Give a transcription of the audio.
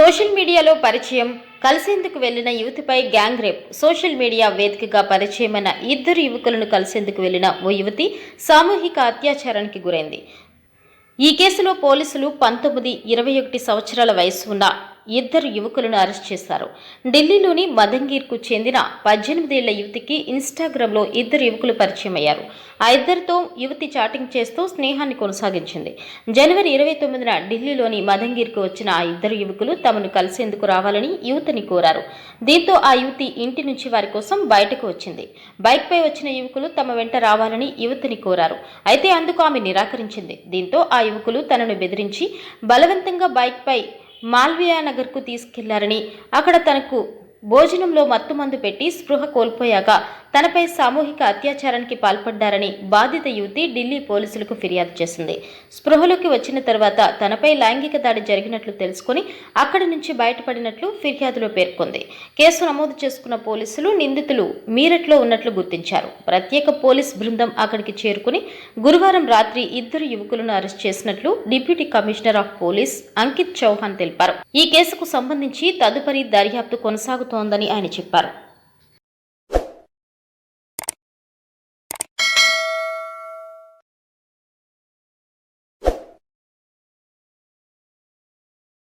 Social మీడియాలో పరిచయం కలిసేందుకు వెళ్ళిన యువతిపై గ్యాంగ్ రేప్. సోషల్ మీడియా వేదికగా పరిచయమైన ఇద్దరు యువకులను కలిసేందుకు వెళ్ళిన ఓ యువతి సామూహిక అత్యాచారానికి గురైంది. ఈ కేసులో పోలీసులు పంతొమ్మిది ఇరవై ఒకటి సంవత్సరాల వయసు ఉన్న ఇద్దరు యువకులను అరెస్ట్ చేశారు. ఢిల్లీలోని మదంగీర్కు చెందిన పద్దెనిమిదేళ్ళ యువతికి ఇన్స్టాగ్రామ్లో ఇద్దరు యువకులు పరిచయం అయ్యారు ఆ ఇద్దరితో యువతి చాటింగ్ చేస్తూ స్నేహాన్ని కొనసాగించింది. జనవరి ఇరవై తొమ్మిదిన ఢిల్లీలోని మదంగీర్కు వచ్చిన ఆ ఇద్దరు యువకులు తమను కలిసేందుకు రావాలని యువతిని కోరారు. దీంతో ఆ యువతి ఇంటి నుంచి వారి కోసం బయటకు వచ్చింది. బైక్పై వచ్చిన యువకులు తమ వెంట రావాలని యువతిని కోరారు. అయితే అందుకు ఆమె నిరాకరించింది. దీంతో ఆ యువకులు తనను బెదిరించి బలవంతంగా బైక్పై మాల్వియా నగర్కు తీసుకెళ్ళారని. అక్కడ తనకు భోజనంలో మత్తుమందు పెట్టి స్పృహ కోల్పోయాక తనపై సామూహిక అత్యాచారానికి పాల్పడ్డారని బాధిత యువతి ఢిల్లీ పోలీసులకు ఫిర్యాదు చేసింది. స్పృహలోకి వచ్చిన తర్వాత తనపై లైంగిక దాడి జరిగినట్లు తెలుసుకుని అక్కడి నుంచి బయటపడినట్లు ఫిర్యాదులో పేర్కొంది. కేసు నమోదు చేసుకున్న పోలీసులు నిందితులు మీరట్లో ఉన్నట్లు గుర్తించారు. ప్రత్యేక పోలీస్ బృందం అక్కడికి చేరుకుని గురువారం రాత్రి ఇద్దరు యువకులను అరెస్ట్ చేసినట్లు deputy commissioner of police Ankit Chauhan తెలిపారు. ఈ కేసుకు సంబంధించి తదుపరి దర్యాప్తు కొనసాగుతోందని ఆయన చెప్పారు.